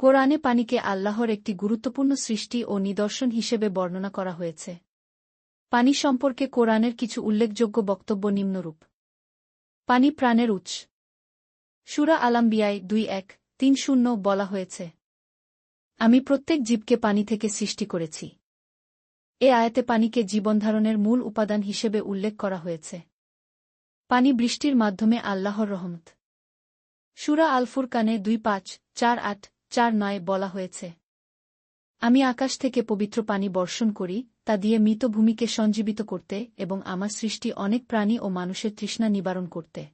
কোরআনে পানিকে আল্লাহর একটি গুরুত্বপূর্ণ সৃষ্টি ও নিদর্শন হিসেবে বর্ণনা করা হয়েছে। পানি সম্পর্কে কোরআনের কিছু উল্লেখযোগ্য বক্তব্য নিম্নরূপ। পানি প্রাণের উৎস। সুরা আলাম্বিয়ায় দুই এক তিন শূন্য বলা হয়েছে, আমি প্রত্যেক জীবকে পানি থেকে সৃষ্টি করেছি। এ আয়াতে পানিকে জীবনধারণের মূল উপাদান হিসেবে উল্লেখ করা হয়েছে। পানি বৃষ্টির মাধ্যমে আল্লাহর রহমত। সুরা আলফুর কানে দুই পাঁচ চার আট চার নয় বলা হয়েছে। আমি আকাশ থেকে পবিত্র পানি বর্ষণ করি, তা দিয়ে মৃত ভূমিকে সঞ্জীবিত করতে এবং আমার সৃষ্টি অনেক প্রাণী ও মানুষের তৃষ্ণা নিবারণ করতে।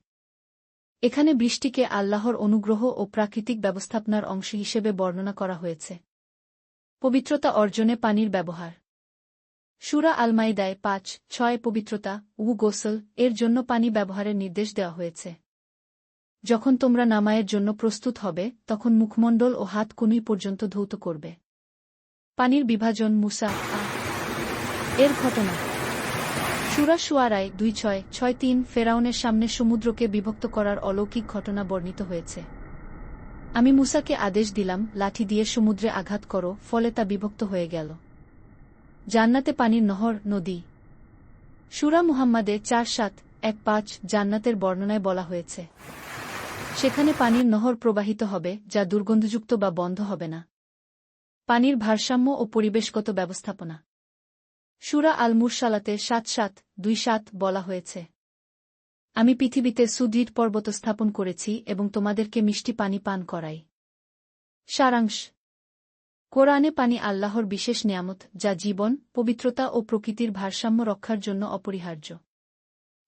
এখানে বৃষ্টিকে আল্লাহর অনুগ্রহ ও প্রাকৃতিক ব্যবস্থাপনার অংশ হিসেবে বর্ণনা করা হয়েছে। পবিত্রতা অর্জনে পানির ব্যবহার। সুরা আলমাইদায় পাঁচ, ছয় পবিত্রতা উ গোসল, এর জন্য পানি ব্যবহারের নির্দেশ দেওয়া হয়েছে। যখন তোমরা নামায়ের জন্য প্রস্তুত হবে, তখন মুখমণ্ডল ও হাত কনুই পর্যন্ত ধৌত করবে। পানির বিভাজন মুসা এর ঘটনা। সুরা সুয়ারায় দুই ছয় ছয় তিন ফেরাউনের সামনে সমুদ্রকে বিভক্ত করার অলৌকিক ঘটনা বর্ণিত হয়েছে। আমি মুসাকে আদেশ দিলাম, লাঠি দিয়ে সমুদ্রে আঘাত করো, ফলে তা বিভক্ত হয়ে গেল। জান্নাতে পানির নহর, নদী। সুরা মুহাম্মাদে চার সাত, এক পাঁচ জান্নাতের বর্ণনায় বলা হয়েছে। সেখানে পানির নহর প্রবাহিত হবে, যা দুর্গন্ধযুক্ত বা বন্ধ হবে না। পানির ভারসাম্য ও পরিবেশগত ব্যবস্থাপনা। সুরা আল মুরসালাতে সাত সাত, দুই সাত বলা হয়েছে, আমি পৃথিবীতে সুদৃঢ় পর্বত স্থাপন করেছি এবং তোমাদেরকে মিষ্টি পানি পান করাই। সারাংশ, কোরআনে পানি আল্লাহর বিশেষ নিয়ামত, যা জীবন, পবিত্রতা ও প্রকৃতির ভারসাম্য রক্ষার জন্য অপরিহার্য।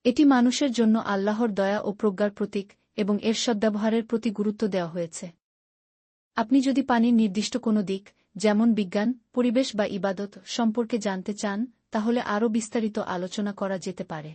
এটি মানুষের জন্য আল্লাহর দয়া ও প্রজ্ঞার প্রতীক এবং এর সদ্ব্যবহারের প্রতি গুরুত্ব দেওয়া হয়েছে। আপনি যদি পানির নির্দিষ্ট কোনো দিক, যেমন বিজ্ঞান, পরিবেশ বা ইবাদত সম্পর্কে জানতে চান, তাহলে আরও বিস্তারিত আলোচনা করা যেতে পারে।